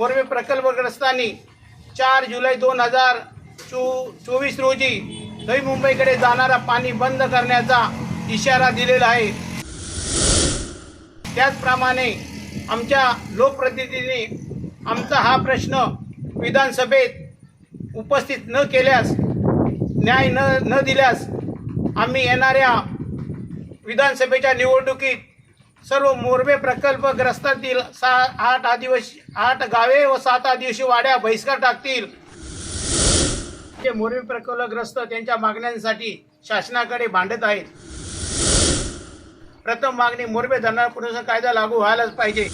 बोरवे प्रकल्पग्रस्तांनी चार जुलै दोन हजार चो चोवीस रोजी नवी मुंबईकडे जाणारा पाणी बंद करण्याचा इशारा दिलेला आहे. त्याचप्रमाणे आमच्या लोकप्रतिनिधींनी आमचा हा प्रश्न विधानसभेत उपस्थित न केल्यास न्याय न न दिल्यास आम्ही येणाऱ्या विधानसभेच्या निवडणुकीत सर्व मोरबे प्रकल्पग्रस्तातील सा आठ आदिवासी आठ गावे व सात आदिवासी वाड्या बहिष्कार टाकतील. जे मोरबे प्रकल्पग्रस्त त्यांच्या मागण्यांसाठी शासनाकडे भांडत आहेत. प्रथम मागणी मोरबे धरणार पुनर्वसन कायदा लागू व्हायलाच पाहिजे.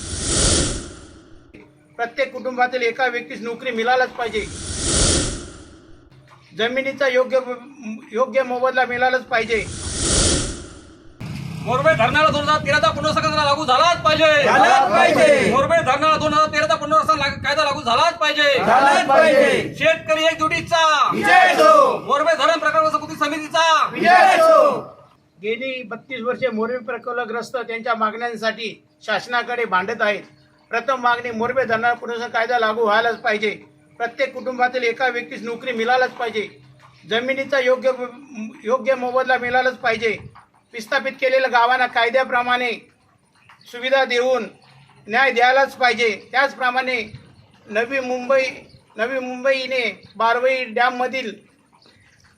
प्रत्येक कुटुंबातील एका व्यक्तीस नोकरी मिळायलाच पाहिजे. जमिनीचा योग्य योग्य मोबदला मिळालाच पाहिजे. मोरबे धरणाला दोन हजार तेराचा पुनर्वसन लागू झालाच पाहिजे. झालाच पाहिजे. मोरबे धरणाला दोन हजार तेराचा पुनर्वसन लाग- कायदा लागू झालाच पाहिजे. झालाच पाहिजे. शेतकरी विजय असो. मोरबे धरण प्रकल्प कृती समितीचा. गेली बत्तीस वर्षे मोरबे प्रकल्पग्रस्त त्यांच्या मागण्यांसाठी शासनाकडे भांडत आहेत. प्रथम मागणी मोरबे धरणारा पुनर्वसन कायदा लागू व्हायलाच पाहिजे. प्रत्येक कुटुंबातील एका व्यक्तीस नोकरी मिळायलाच पाहिजे. जमिनीचा योग्य योग्य मोबदला मिळालाच पाहिजे. विस्थापित केलेल्या गावांना कायद्याप्रमाणे सुविधा देऊन न्याय द्यायलाच पाहिजे. त्याचप्रमाणे नवी मुंबई नवी मुंबईने बारवई डॅममधील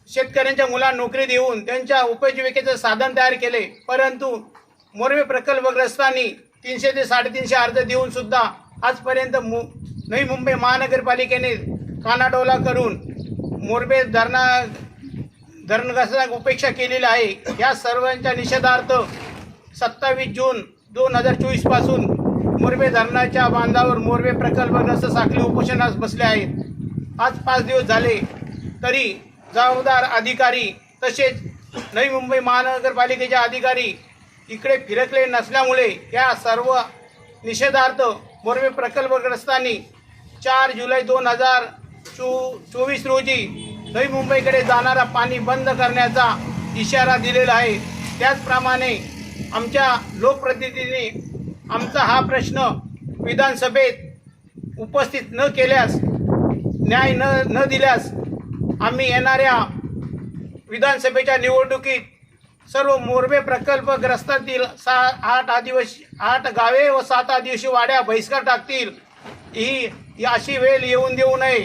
शेतकऱ्यांच्या मुलांना नोकरी देऊन त्यांच्या उपजीविकेचं साधन तयार केले. परंतु मोरवे प्रकल्पग्रस्तांनी तीनशे ते साडेतीनशे अर्ज देऊन सुद्धा आजपर्यंत मु नवी मुंबई महानगरपालिकेने कानाडोला करून मोरबे धरणा धरणग्रस्तांना उपेक्षा केलेली आहे. या सर्वांच्या निषेधार्थ सत्तावीस जून दोन हजार चोवीसपासून मोरबे धरणाच्या बांधावर मोरबे प्रकल्पग्रस्त साखळी उपोषणास बसले आहेत. आज पाच दिवस झाले तरी जबाबदार अधिकारी तसेच नवी मुंबई महानगरपालिकेचे अधिकारी इकडे फिरकले नसल्यामुळे या सर्व निषेधार्थ मोरबे प्रकल्पग्रस्तांनी चार जुलै दोन हजार चो चोवीस रोजी नवी मुंबईकडे जाणारा पाणी बंद करण्याचा इशारा दिलेला आहे. त्याचप्रमाणे आमच्या लोकप्रतिनिधींनी आमचा हा प्रश्न विधानसभेत उपस्थित न केल्यास न्याय न न दिल्यास आम्ही येणाऱ्या विधानसभेच्या निवडणुकीत सर्व मोरबे प्रकल्पग्रस्तातील सा आठ आदिवासी आठ गावे व सात आदिवासी वाड्या बहिष्कार टाकतील. ही अशी वेळ येऊन देऊ नये.